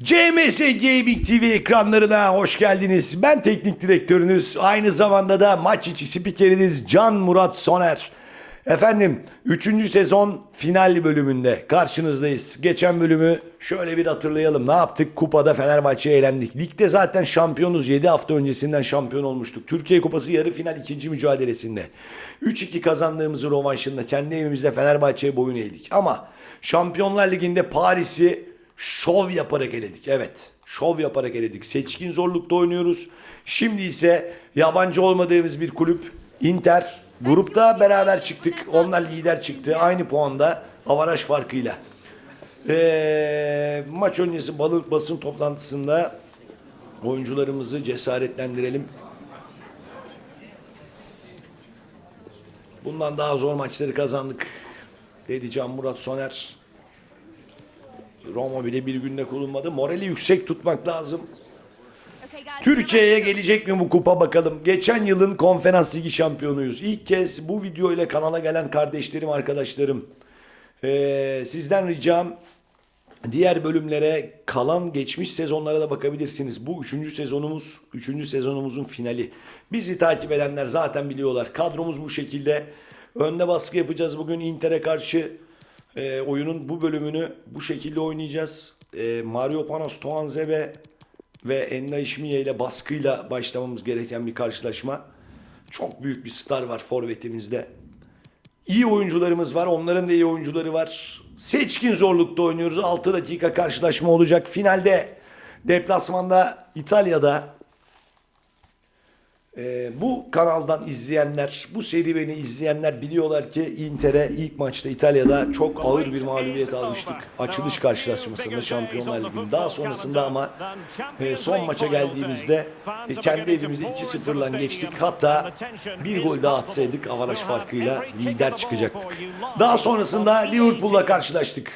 CMS Gaming TV ekranlarına hoş geldiniz. Ben teknik direktörünüz, aynı zamanda da maç içi spikeriniz Can Murat Soner. Efendim 3. sezon final bölümünde karşınızdayız. Geçen bölümü şöyle bir hatırlayalım. Ne yaptık? Kupada Fenerbahçe'ye elendik. Ligde zaten şampiyonuz. 7 hafta öncesinden şampiyon olmuştuk. Türkiye Kupası yarı final ikinci mücadelesinde. 3-2 kazandığımız rovanşında kendi evimizde Fenerbahçe'ye boyun eğdik. Ama Şampiyonlar Ligi'nde Paris'i şov yaparak eledik. Evet. Şov yaparak eledik. Seçkin zorlukta oynuyoruz. Şimdi ise yabancı olmadığımız bir kulüp Inter grupta beraber çıktık. Onlar lider çıktı. Aynı puanda avaraj farkıyla. Ee, maç öncesi balık basın toplantısında oyuncularımızı cesaretlendirelim. Bundan daha zor maçları kazandık. Dedi Can Murat Soner. Roma bile bir günde kurulmadı. Morali yüksek tutmak lazım. Türkiye'ye gelecek mi bu kupa bakalım. Geçen yılın konferans ligi şampiyonuyuz. İlk kez bu video ile kanala gelen kardeşlerim, arkadaşlarım. Ee, sizden ricam diğer bölümlere kalan geçmiş sezonlara da bakabilirsiniz. Bu üçüncü sezonumuz, üçüncü sezonumuzun finali. Bizi takip edenler zaten biliyorlar. Kadromuz bu şekilde. Önde baskı yapacağız bugün Inter'e karşı. Ee, oyunun bu bölümünü bu şekilde oynayacağız. Ee, Mario Panos, Toanze ve ve Enna İşmiye ile baskıyla başlamamız gereken bir karşılaşma. Çok büyük bir star var forvetimizde. İyi oyuncularımız var. Onların da iyi oyuncuları var. Seçkin zorlukta oynuyoruz. 6 dakika karşılaşma olacak. Finalde deplasmanda İtalya'da ee, bu kanaldan izleyenler, bu serüveni izleyenler biliyorlar ki Inter'e ilk maçta İtalya'da çok ağır bir mağlubiyet almıştık. Açılış karşılaşmasında Şampiyonlar Ligi'nde. Daha sonrasında ama e, son maça geldiğimizde e, kendi evimizde 2-0'la geçtik. Hatta bir gol daha atsaydık avaraj farkıyla lider çıkacaktık. Daha sonrasında Liverpool'la karşılaştık.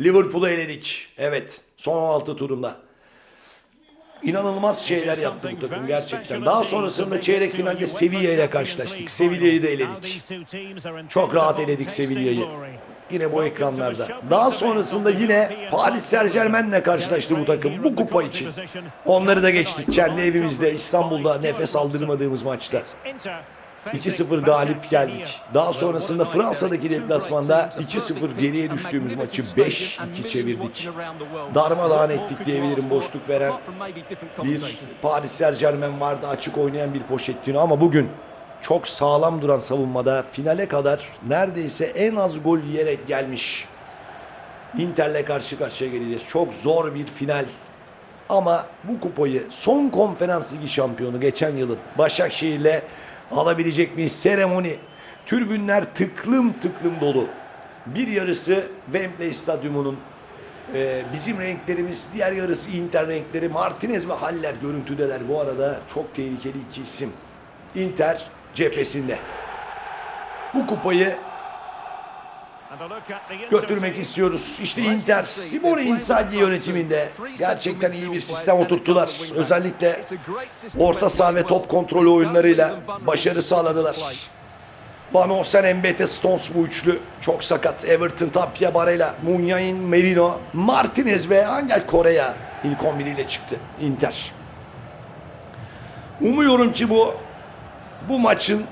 Liverpool'u eledik. Evet, son 16 turunda. İnanılmaz şeyler yaptı bu takım gerçekten. Daha sonrasında çeyrek finalde Sevilla ile karşılaştık. Sevilla'yı da eledik. Çok rahat eledik Sevilla'yı. Yine bu ekranlarda. Daha sonrasında yine Paris Saint Germain'le karşılaştı bu takım. Bu kupa için. Onları da geçtik. Kendi evimizde İstanbul'da nefes aldırmadığımız maçta. 2-0 galip geldik. Daha sonrasında Fransa'daki deplasmanda 2-0 geriye düştüğümüz maçı 5-2 çevirdik. Darmadağın ettik diyebilirim boşluk veren bir Paris Saint Germain vardı açık oynayan bir Pochettino ama bugün çok sağlam duran savunmada finale kadar neredeyse en az gol yiyerek gelmiş. Inter'le karşı karşıya geleceğiz. Çok zor bir final. Ama bu kupayı son konferans ligi şampiyonu geçen yılın Başakşehir'le alabilecek miyiz? Seremoni. Türbünler tıklım tıklım dolu. Bir yarısı Wembley Stadyumu'nun ee, bizim renklerimiz, diğer yarısı Inter renkleri. Martinez ve Haller görüntüdeler. Bu arada çok tehlikeli iki isim. Inter cephesinde. Bu kupayı götürmek istiyoruz. İşte Inter, Simone Inzaghi yönetiminde gerçekten iyi bir sistem oturttular. Özellikle orta saha ve top kontrolü oyunlarıyla başarı sağladılar. Van Olsen, Mbete, Stones bu üçlü çok sakat. Everton, Tapia, Barella, Munyain, Merino, Martinez ve Angel Correa ilk 11 ile çıktı Inter. Umuyorum ki bu bu maçın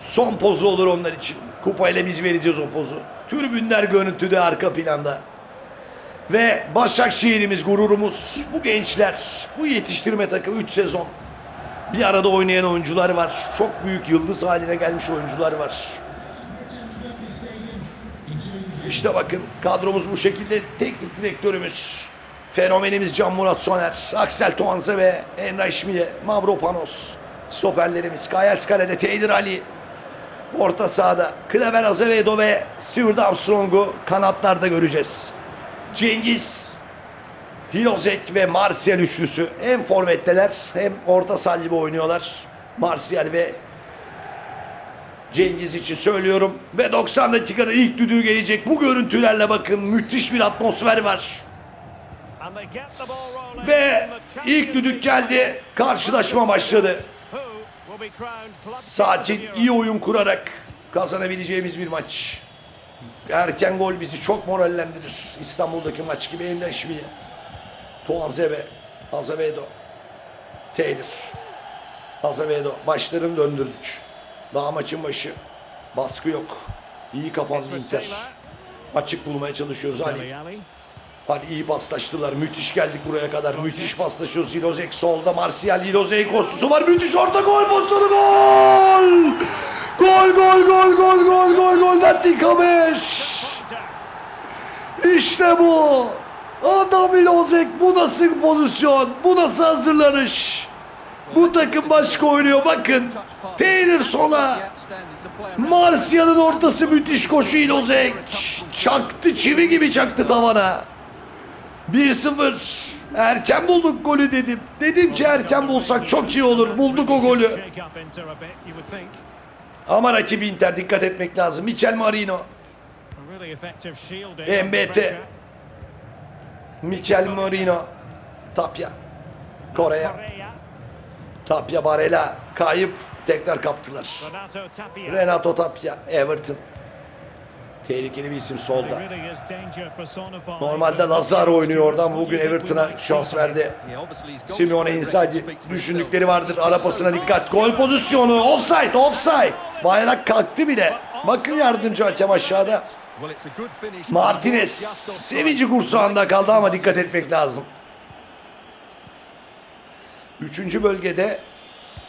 son pozu olur onlar için. Kupayla biz vereceğiz o pozu. Tribünler görüntüde arka planda. Ve Başakşehir'imiz gururumuz. Bu gençler, bu yetiştirme takımı 3 sezon. Bir arada oynayan oyuncular var. Çok büyük yıldız haline gelmiş oyuncular var. İşte bakın kadromuz bu şekilde. Teknik direktörümüz, fenomenimiz Can Murat Soner, Aksel Toanze ve Enra Şmiye, Mavropanos. Stoperlerimiz Kayas Kale'de Teydir Ali. Orta sahada Kleber Azevedo ve Stuart Armstrong'u kanatlarda göreceğiz. Cengiz Hilozek ve Martial üçlüsü hem forvetteler hem orta saha gibi oynuyorlar. Martial ve Cengiz için söylüyorum. Ve 90 dakikada ilk düdüğü gelecek. Bu görüntülerle bakın müthiş bir atmosfer var. Ve ilk düdük geldi. Karşılaşma başladı. Sakin iyi oyun kurarak kazanabileceğimiz bir maç. Erken gol bizi çok morallendirir. İstanbul'daki maç gibi endeşmeye. Tuanzebe. Azevedo. Taylor. Azevedo. Başlarını döndürdük. Daha maçın başı. Baskı yok. İyi kapandı Inter. Açık bulmaya çalışıyoruz Ali. Hadi iyi paslaştılar. Müthiş geldik buraya kadar. Müthiş paslaşıyoruz. Hilozek solda. Martial Hilozek koşusu var. Müthiş orta gol pozisyonu gol! Gol gol gol gol gol gol gol dakika 5. İşte bu. Adam Hilozek bu nasıl pozisyon? Bu nasıl hazırlanış? Bu takım başka oynuyor bakın. Taylor sola. Martial'ın ortası müthiş koşu Hilozek. Çaktı çivi gibi çaktı tavana. 1-0. Erken bulduk golü dedim. Dedim ki erken bulsak çok iyi olur. Bulduk o golü. Ama rakibi Inter dikkat etmek lazım. Michel Marino. Pressure. Michel Marino. Tapia. Kore'ye. Tapia Barella. Kayıp. Tekrar kaptılar. Renato Tapia. Everton. Tehlikeli bir isim solda. Normalde Lazar oynuyor oradan. Bugün Everton'a şans verdi. Simeone Inzaghi düşündükleri vardır. Ara pasına dikkat. Gol pozisyonu. Offside, offside. Bayrak kalktı bile. Bakın yardımcı hakem aşağıda. Martinez sevinci kursağında kaldı ama dikkat etmek lazım. Üçüncü bölgede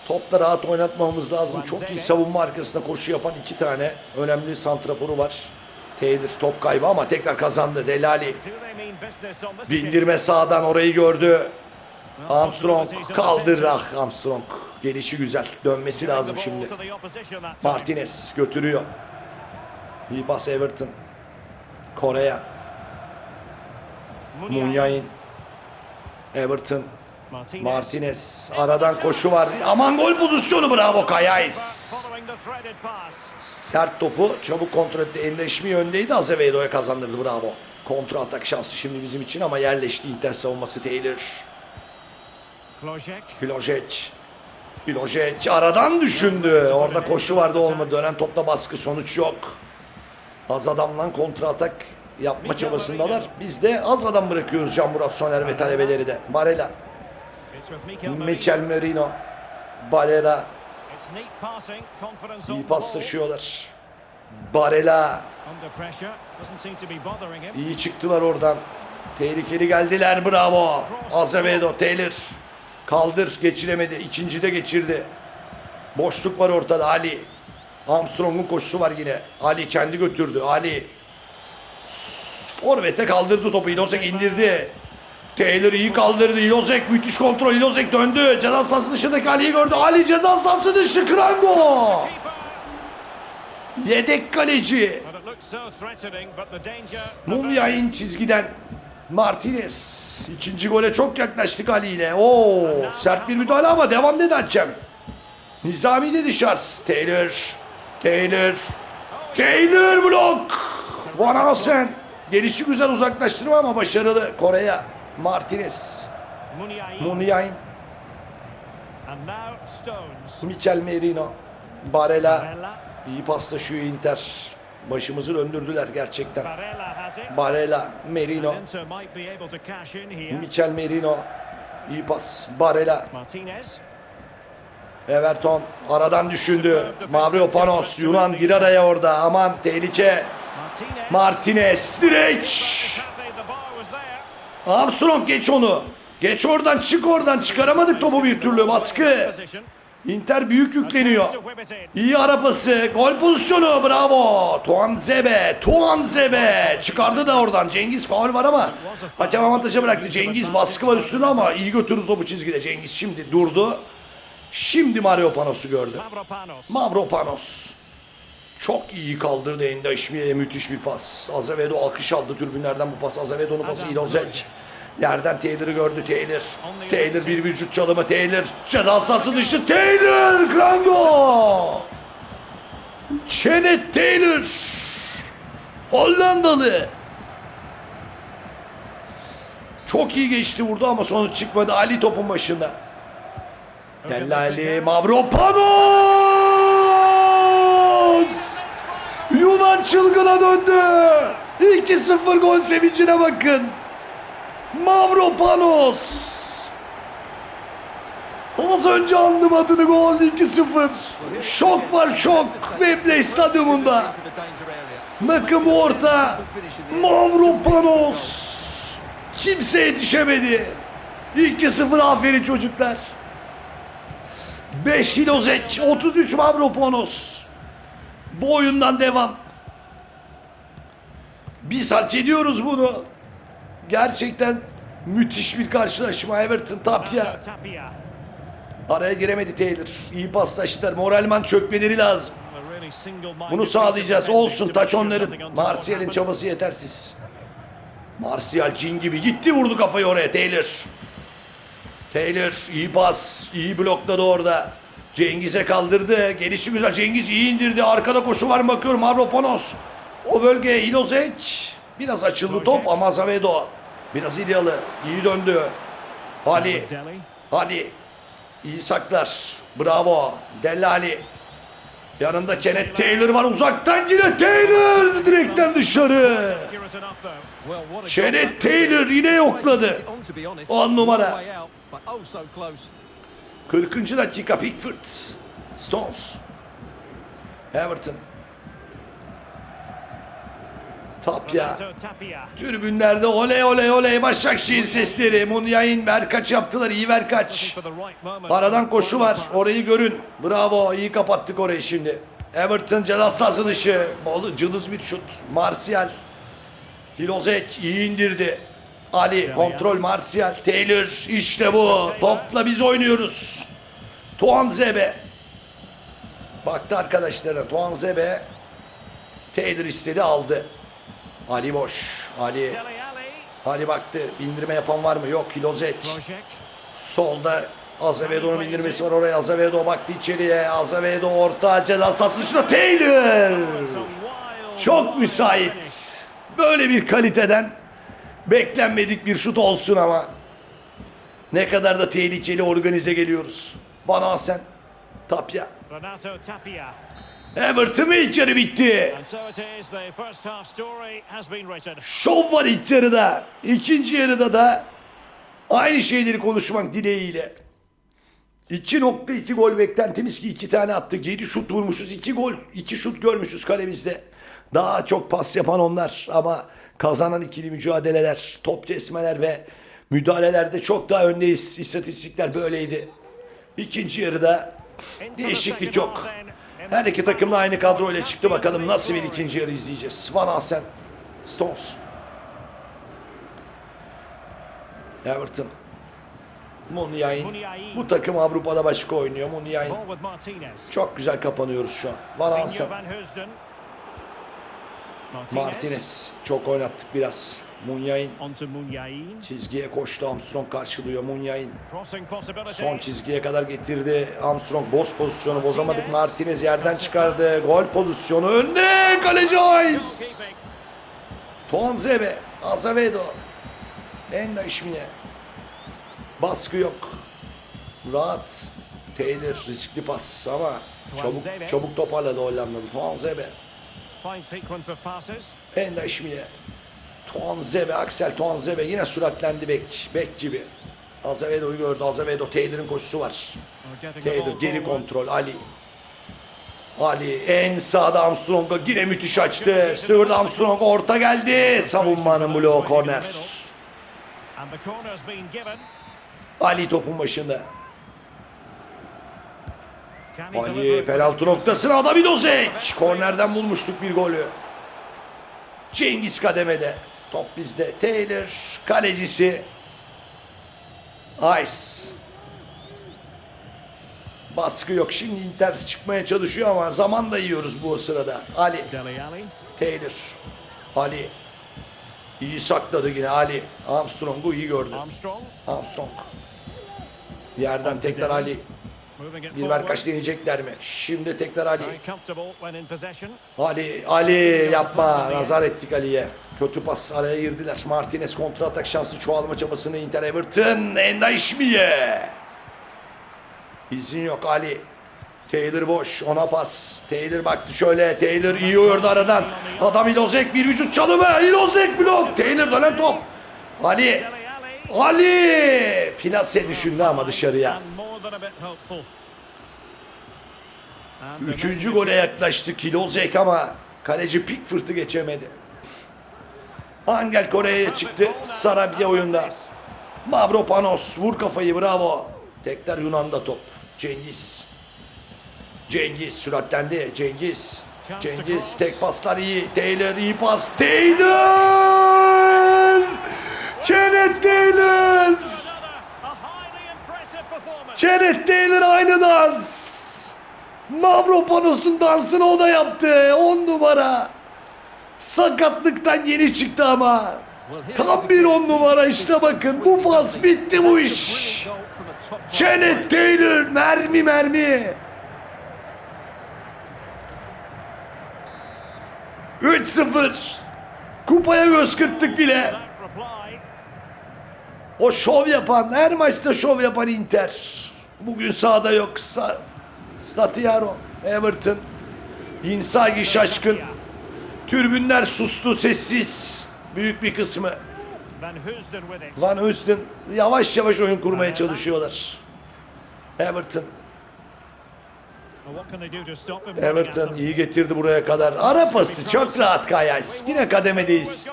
topla rahat oynatmamamız lazım. Çok iyi savunma arkasında koşu yapan iki tane önemli santraforu var. Taylor top kaybı ama tekrar kazandı. Delali bindirme sağdan orayı gördü. Armstrong kaldır ah Armstrong. Gelişi güzel. Dönmesi lazım şimdi. Martinez götürüyor. İyi pas Everton. Kore'ye. Munyain. Everton. Martinez. Aradan koşu var. Aman gol pozisyonu bravo Kayais. Sert topu çabuk kontrol etti. Endeşmi yöndeydi. Azevedo'ya kazandırdı bravo. Kontra atak şansı şimdi bizim için ama yerleşti Inter savunması Taylor. Klojek. Hilojec aradan düşündü. Orada koşu vardı olmadı. Dönen topla baskı sonuç yok. Az adamla kontra atak yapma çabasındalar. Biz de az adam bırakıyoruz Can Murat Soner ve talebeleri de. With Mikel Merino. On iyi paslaşıyorlar. Him. iyi çıktılar oradan. Tehlikeli geldiler bravo. Azevedo, Taylor. Kaldır geçiremedi. İkinci de geçirdi. Boşluk var ortada Ali. Armstrong'un koşusu var yine. Ali kendi götürdü. Ali. Forvet'e kaldırdı topu. Ilozek indirdi. Taylor iyi kaldırdı. Ilozek müthiş kontrol. Ilozek döndü. Ceza sahası dışındaki Ali'yi gördü. Ali ceza sahası dışı. Krango. Yedek kaleci. Mumya'nın çizgiden Martinez. ikinci gole çok yaklaştık Ali ile. Oo, sert bir müdahale ama devam dedi Hakem. Nizami dedi şans. Taylor. Taylor. Taylor blok. Van Asen. Gelişi güzel uzaklaştırma ama başarılı. Kore'ye. Martinez. Muniain. Michel Merino. Barella. İyi paslaşıyor Inter. Başımızı döndürdüler gerçekten. Barella. Merino. Michel Merino. İyi pas. Barella. Everton aradan düşündü. Mavropanos Yunan bir araya orada. Aman tehlike. Martinez direkt. Armstrong geç onu. Geç oradan çık oradan. Çıkaramadık topu bir türlü. Baskı. Inter büyük yükleniyor. İyi arapası. Gol pozisyonu. Bravo. Tuan Zebe. Tuan Zebe. Çıkardı da oradan. Cengiz faul var ama hakem avantaja bıraktı. Cengiz baskı var üstüne ama iyi götürdü topu çizgide. Cengiz şimdi durdu. Şimdi Mario Panos'u gördü. Mavropanos. Mavropanos. Çok iyi kaldırdı Endaşmiye'ye müthiş bir pas. Azevedo alkış aldı tribünlerden bu pas. Azevedo'nun pası İlozek. Yerden Taylor'ı gördü Taylor. Taylor bir vücut çalımı Taylor. Ceza sahası dışı Taylor. Grango. Kenneth Taylor. Hollandalı. Çok iyi geçti vurdu ama sonuç çıkmadı. Ali topun başında. Dellali Mavropanos! Yunan çılgına döndü. 2-0 gol sevincine bakın. Mavropanos. Az önce andım adını gol 2-0. Şok var şok. Wembley stadyumunda. Makım orta. Mavropanos. Kimse yetişemedi. 2-0 aferin çocuklar. 5 Hilozek, 33 Mavropanos. Bu oyundan devam. Biz hak ediyoruz bunu. Gerçekten müthiş bir karşılaşma. Everton Tapia. Araya giremedi Taylor. İyi paslaştılar. Moralman çökmeleri lazım. Bunu sağlayacağız. Olsun taç onların. Martial'in çabası yetersiz. Martial cin gibi gitti vurdu kafayı oraya Taylor. Taylor iyi pas. iyi blokladı orada. Cengiz'e kaldırdı. Gelişi güzel. Cengiz iyi indirdi. Arkada koşu var mı bakıyorum. Mavropanos. O bölgeye Ilozec. Biraz açıldı top ama Azevedo. Biraz İlyalı. iyi döndü. Ali. Ali. iyi saklar. Bravo. Dellali. Yanında Kenneth Taylor var. Uzaktan yine Taylor. Direkten dışarı. Şenet Taylor yine yokladı. On numara. 40. dakika Pickford. Stones. Everton. Tapya. Tribünlerde oley oley oley Başakşehir sesleri. Munyayın Verkaç yaptılar. iyi Verkaç. Aradan koşu var. Orayı görün. Bravo. iyi kapattık orayı şimdi. Everton ceza sahası dışı. Cılız bir şut. Martial. Hilozek iyi indirdi. Ali kontrol Martial. Taylor işte bu. Topla biz oynuyoruz. Tuanzebe. Baktı arkadaşlarına. Tuanzebe. Taylor istedi aldı. Ali boş. Ali. Ali baktı. Bindirme yapan var mı? Yok. Hilozek. Solda Azevedo'nun indirmesi var oraya. Azevedo baktı içeriye. Azevedo orta ceza sahası dışında Taylor. Çok müsait. Böyle bir kaliteden beklenmedik bir şut olsun ama. Ne kadar da tehlikeli organize geliyoruz. Bana sen. Tapya. Renato Tapia. Everton yarı bitti. Şov var ilk yarıda. İkinci yarıda da aynı şeyleri konuşmak dileğiyle. 2.2 gol beklentimiz ki 2 tane attık. 7 şut vurmuşuz. 2 gol, 2 şut görmüşüz kalemizde. Daha çok pas yapan onlar ama kazanan ikili mücadeleler, top kesmeler ve müdahalelerde çok daha öndeyiz. İstatistikler böyleydi. İkinci yarıda değişiklik yok. Her iki takım da aynı kadroyla çıktı. Bakalım nasıl bir ikinci yarı izleyeceğiz. Van Asen, Stones. Everton. Munyain. Bu takım Avrupa'da başka oynuyor. Munyain. Çok güzel kapanıyoruz şu an. Van Asen. Martinez. Çok oynattık biraz. Munyain. Çizgiye koştu. Armstrong karşılıyor. Munyain. Son çizgiye kadar getirdi. Armstrong boz pozisyonu bozamadık. Martinez yerden çıkardı. Gol pozisyonu önde. Kaleci. Goalkeeping. Tuanzebe, Azevedo, Enda İşmiye. Baskı yok. Rahat. Taylor riskli pas ama çabuk çabuk toparladı Hollandalı. Tuanzebe, Fine sequence of passes. Enda İşmiye. Tuanzebe, Axel Tuanzebe yine süratlendi bek. Bek gibi. Azevedo'yu gördü. Azevedo, Taylor'ın koşusu var. Taylor geri kontrol Ali. Ali en sağda Armstrong'a yine müthiş açtı. Stewart Armstrong orta geldi. Savunmanın bloğu korner. Ali topun başında. Ali penaltı noktasına Adamidozek. Kornerden bulmuştuk bir golü. Cengiz kademede. Top bizde. Taylor kalecisi. Ice. Baskı yok. Şimdi Inter çıkmaya çalışıyor ama zaman da yiyoruz bu sırada. Ali. Taylor. Ali. İyi sakladı yine Ali. Armstrong'u iyi gördü. Armstrong. Armstrong. Yerden tekrar Ali. Bir verkaç deneyecekler mi? Şimdi tekrar Ali. Ali, Ali yapma. Nazar ettik Ali'ye. Kötü pas araya girdiler. Martinez kontra atak şansı çoğalma çabasını Inter Everton. Enda İşmiye. İzin yok Ali. Taylor boş. Ona pas. Taylor baktı şöyle. Taylor iyi oynadı aradan. Adam Ilozek bir vücut çalımı. Ilozek blok. Taylor dönen top. Ali. Ali! Plase düşündü ama dışarıya. Üçüncü gole yaklaştı Kilozek ama kaleci Pickford'u geçemedi. Angel Kore'ye çıktı. Sarabia oyunda. Mavropanos vur kafayı bravo. Tekrar Yunan'da top. Cengiz. Cengiz süratlendi. Cengiz. Cengiz tek paslar iyi. Taylor iyi pas. Taylor! Janet Taylor! Another, a highly impressive performance. Janet Taylor aynı dans. Mavropanos'un dansını o da yaptı. 10 numara. Sakatlıktan yeni çıktı ama. Tam bir on numara işte bakın. Bu pas bitti bu iş. Janet Taylor mermi mermi. 3-0. Kupaya göz kırptık bile. O şov yapan, her maçta şov yapan Inter. Bugün sahada yok. Sa Satiaro, Everton, Inzaghi şaşkın. Türbünler sustu, sessiz. Büyük bir kısmı. Van Hoosten yavaş yavaş oyun kurmaya çalışıyorlar. Everton, Everton iyi getirdi buraya kadar. Ara pası çok rahat Kayas. Yine kademedeyiz.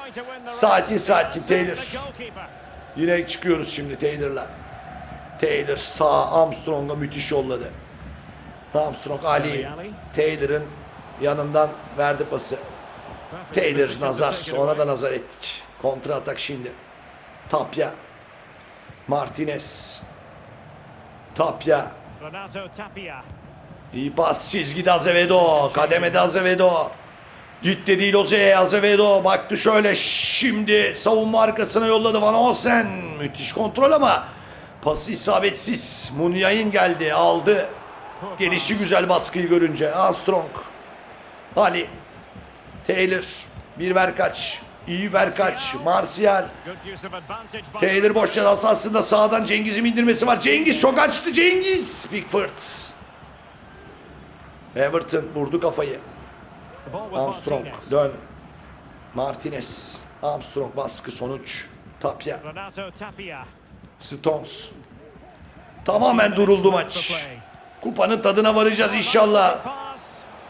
Sakin sakin Taylor. Yine çıkıyoruz şimdi Taylor'la. Taylor sağ Armstrong'a müthiş yolladı. Armstrong Ali. Taylor'ın yanından verdi pası. Taylor nazar. away. da nazar ettik. Kontra atak şimdi. Tapya. Martinez. Tapya. İyi pas çizgide Azevedo. Kademede Azevedo. Gitti değil Oze'ye Azevedo. Baktı şöyle şimdi savunma arkasına yolladı Van Olsen. Müthiş kontrol ama pası isabetsiz. Munyain geldi aldı. Gelişi güzel baskıyı görünce. Armstrong. Ali. Taylor. Bir ver kaç. İyi ver kaç. Martial. Taylor boş ceza sahasında sağdan Cengiz'in indirmesi var. Cengiz çok açtı Cengiz. Pickford. Everton vurdu kafayı. Armstrong dön. Martinez. Armstrong baskı sonuç. Tapya. Renato Tapia. Stones. Tamamen duruldu maç. Kupanın tadına varacağız inşallah.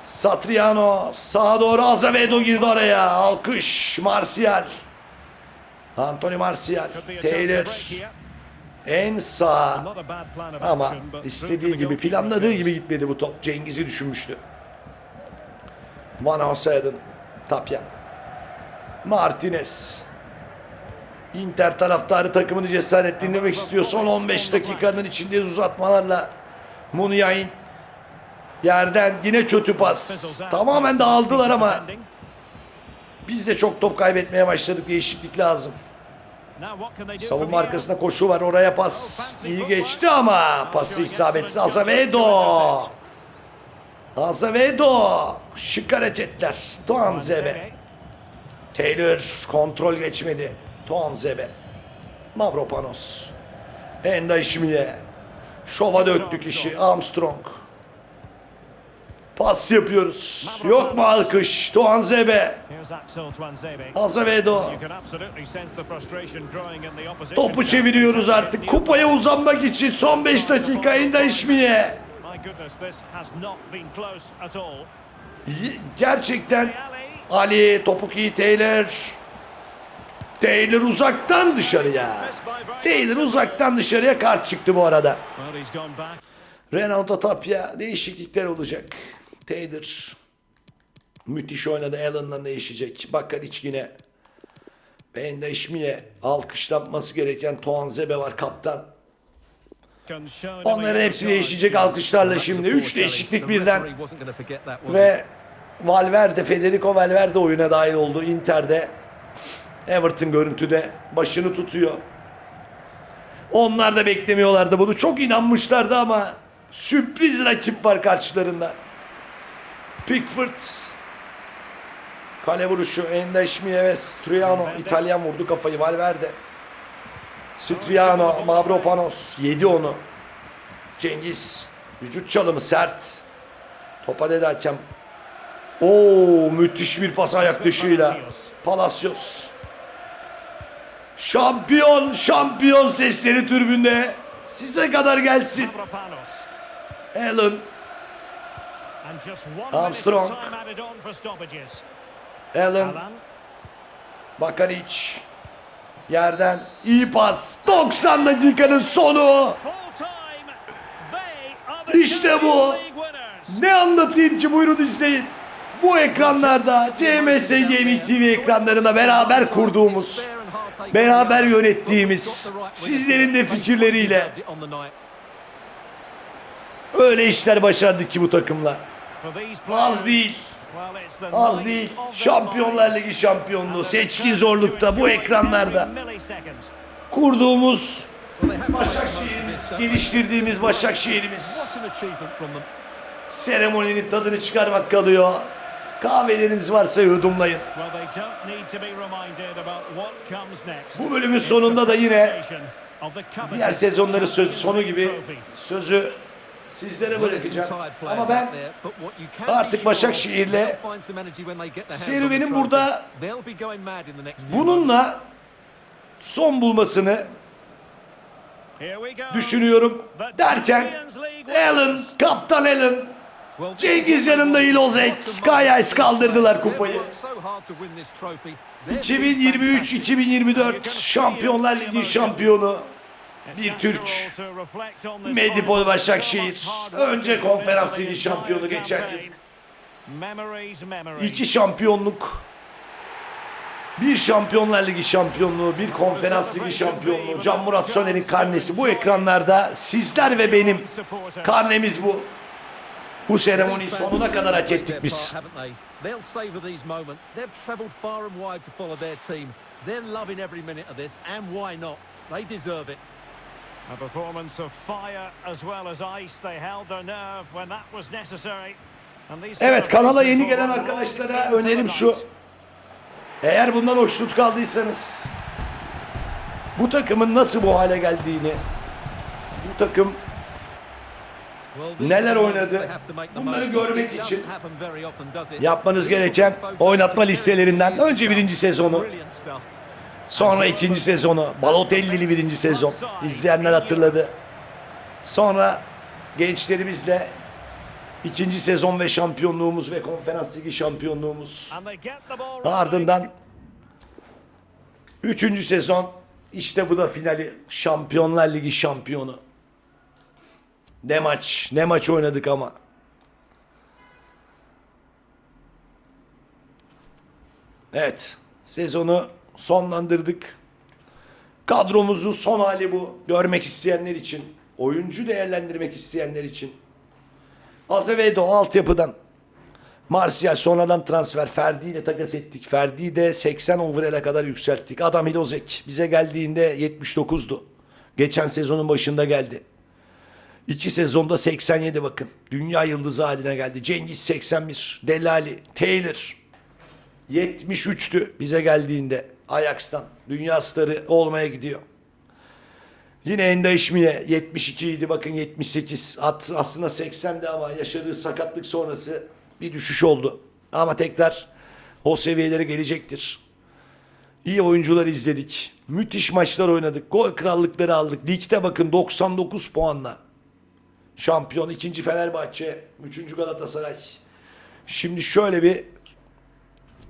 Satriano sağa doğru Azevedo girdi araya. Alkış. Martial. Anthony Martial. Taylor. En sağ. Ama istediği gibi planladığı gibi gitmedi bu top. Cengiz'i düşünmüştü. Van Hooseydon. Tapya. Martinez. Inter taraftarı takımını cesaretlendirmek istiyor. Son 15 dakikanın içinde uzatmalarla Munyain yerden yine kötü pas. Tamamen dağıldılar ama biz de çok top kaybetmeye başladık. Değişiklik lazım. Savunma arkasında koşu var oraya pas. İyi geçti ama pası isabetsiz Azevedo. Azevedo. Şık hareketler. Tuanzebe. Taylor kontrol geçmedi. Tuanzebe. Mavropanos. Enda İşmiye. Şova döktük işi. Armstrong. Pas yapıyoruz. Yok mu alkış? Tuanzebe. Azevedo. Topu çeviriyoruz artık. Kupaya uzanmak için son 5 dakika Enda İşmiye. Gerçekten Ali. Ali topuk iyi Taylor. Taylor uzaktan dışarıya. Taylor uzaktan dışarıya kart çıktı bu arada. Ronaldo Tapia değişiklikler olacak. Taylor müthiş oynadı. Allen'la değişecek. Bakaric yine. Bende İşmiye alkışlanması gereken Toanzebe var kaptan. Onların hepsi değişecek alkışlarla şimdi. 3 değişiklik birden. Ve Valverde, Federico Valverde oyuna dahil oldu Inter'de. Everton görüntüde başını tutuyor. Onlar da beklemiyorlardı bunu. Çok inanmışlardı ama sürpriz rakip var karşılarında. Pickford kale vuruşu Enda Işmiye ve Striano İtalyan vurdu kafayı Valverde. Striano, Mavropanos yedi onu. Cengiz vücut çalımı sert. Topa dedi hakem. Oo müthiş bir pas ayak dışıyla. Palacios. Şampiyon, şampiyon sesleri tribünde. Size kadar gelsin. Allen, Armstrong. Allen. Bakaric. Yerden iyi pas. 90 dakikanın sonu. İşte bu. Ne anlatayım ki buyurun izleyin. Bu ekranlarda CMS Gaming TV ekranlarında beraber kurduğumuz, beraber yönettiğimiz, sizlerin de fikirleriyle öyle işler başardık ki bu takımla. Az değil, az değil. Şampiyonlar. Ligi şampiyonluğu, seçkin zorlukta bu ekranlarda kurduğumuz Başakşehir'imiz, geliştirdiğimiz Başakşehir'imiz seremoninin tadını çıkarmak kalıyor. Kahveleriniz varsa yudumlayın. Bu bölümün sonunda da yine diğer sezonların söz, sonu gibi sözü sizlere bırakacağım. Ama ben artık Başakşehir'le serüvenin burada bununla son bulmasını düşünüyorum derken. Allen, kaptan Allen Cengiz yanında İlozek, Kayais kaldırdılar kupayı. 2023-2024 Şampiyonlar Ligi şampiyonu bir Türk. Medipol Başakşehir. Önce Konferans Ligi şampiyonu geçen yıl. İki şampiyonluk. Bir Şampiyonlar Ligi şampiyonluğu, bir Konferans Ligi şampiyonluğu. Can Murat Soner'in karnesi bu ekranlarda. Sizler ve benim karnemiz bu. Bu seremoniyi sonuna kadar hak ettik biz. They'll savor these moments. They've travelled far and wide to follow their team. They're loving every minute of this, and why not? They deserve it. A performance of fire as well as ice. They held their nerve when that was necessary. Evet kanala yeni gelen arkadaşlara önerim şu. Eğer bundan hoşnut kaldıysanız bu takımın nasıl bu hale geldiğini bu takım Neler oynadı? Bunları görmek için yapmanız gereken oynatma listelerinden önce birinci sezonu sonra ikinci sezonu Balotelli'li birinci sezon izleyenler hatırladı. Sonra gençlerimizle ikinci sezon ve şampiyonluğumuz ve konferans ligi şampiyonluğumuz. Ardından üçüncü sezon işte bu da finali Şampiyonlar Ligi şampiyonu. Ne maç, ne maç oynadık ama. Evet, sezonu sonlandırdık. Kadromuzun son hali bu. Görmek isteyenler için, oyuncu değerlendirmek isteyenler için. Azevedo altyapıdan Martial sonradan transfer. Ferdi ile takas ettik. Ferdi'yi de 80 overall'e kadar yükselttik. Adam Hilozek bize geldiğinde 79'du. Geçen sezonun başında geldi. İki sezonda 87 bakın. Dünya yıldızı haline geldi. Cengiz 81. Delali, Taylor 73'tü bize geldiğinde. Ajax'tan. Dünya starı olmaya gidiyor. Yine Enda İşmiye 72 idi bakın 78. At, aslında 80'di ama yaşadığı sakatlık sonrası bir düşüş oldu. Ama tekrar o seviyelere gelecektir. İyi oyuncular izledik. Müthiş maçlar oynadık. Gol krallıkları aldık. Ligde bakın 99 puanla. Şampiyon ikinci Fenerbahçe, üçüncü Galatasaray. Şimdi şöyle bir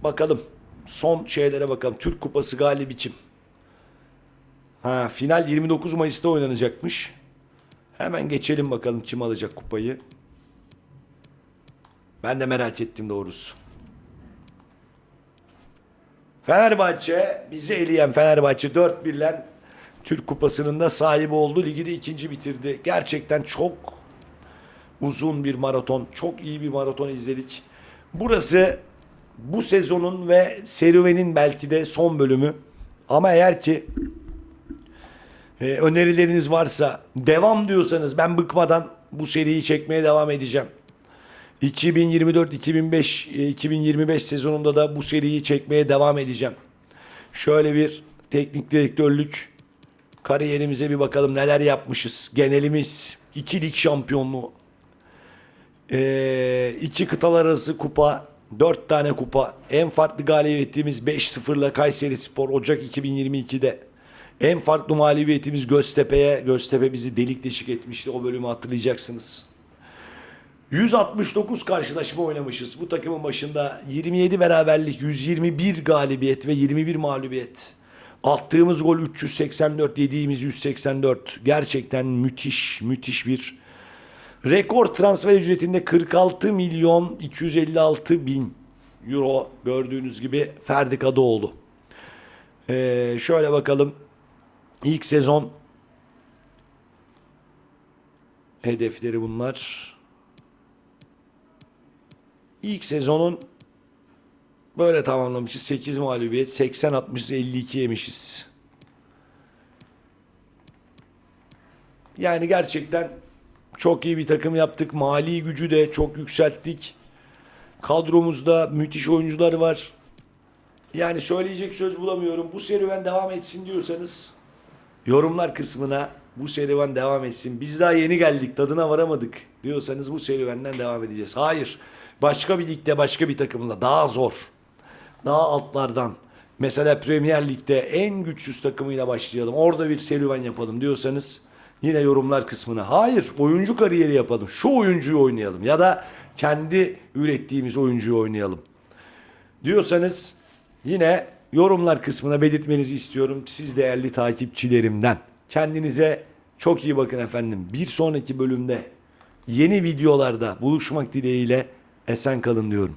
bakalım. Son şeylere bakalım. Türk Kupası galibi kim? Ha, final 29 Mayıs'ta oynanacakmış. Hemen geçelim bakalım kim alacak kupayı. Ben de merak ettim doğrusu. Fenerbahçe bizi eleyen Fenerbahçe 4-1'len Türk Kupası'nın da sahibi oldu. Ligi de ikinci bitirdi. Gerçekten çok uzun bir maraton. Çok iyi bir maraton izledik. Burası bu sezonun ve serüvenin belki de son bölümü. Ama eğer ki e, önerileriniz varsa devam diyorsanız ben bıkmadan bu seriyi çekmeye devam edeceğim. 2024-2005 e, 2025 sezonunda da bu seriyi çekmeye devam edeceğim. Şöyle bir teknik direktörlük kariyerimize bir bakalım neler yapmışız. Genelimiz iki lig şampiyonluğu. Ee, iki kıtalar arası kupa, dört tane kupa. En farklı galibiyetimiz 5-0'la Kayseri Spor Ocak 2022'de. En farklı mağlubiyetimiz Göztepe'ye. Göztepe bizi delik deşik etmişti. O bölümü hatırlayacaksınız. 169 karşılaşma oynamışız. Bu takımın başında 27 beraberlik, 121 galibiyet ve 21 mağlubiyet. Attığımız gol 384, yediğimiz 184. Gerçekten müthiş, müthiş bir rekor transfer ücretinde 46 milyon 256 bin euro gördüğünüz gibi Ferdi Kadıoğlu. Ee, şöyle bakalım. İlk sezon hedefleri bunlar. İlk sezonun böyle tamamlamışız. 8 mağlubiyet, 80 60 52 yemişiz. Yani gerçekten çok iyi bir takım yaptık. Mali gücü de çok yükselttik. Kadromuzda müthiş oyuncular var. Yani söyleyecek söz bulamıyorum. Bu serüven devam etsin diyorsanız yorumlar kısmına bu serüven devam etsin. Biz daha yeni geldik tadına varamadık diyorsanız bu serüvenden devam edeceğiz. Hayır. Başka bir ligde başka bir takımla daha zor. Daha altlardan. Mesela Premier Lig'de en güçsüz takımıyla başlayalım. Orada bir serüven yapalım diyorsanız yine yorumlar kısmına. Hayır oyuncu kariyeri yapalım. Şu oyuncuyu oynayalım. Ya da kendi ürettiğimiz oyuncuyu oynayalım. Diyorsanız yine yorumlar kısmına belirtmenizi istiyorum. Siz değerli takipçilerimden. Kendinize çok iyi bakın efendim. Bir sonraki bölümde yeni videolarda buluşmak dileğiyle esen kalın diyorum.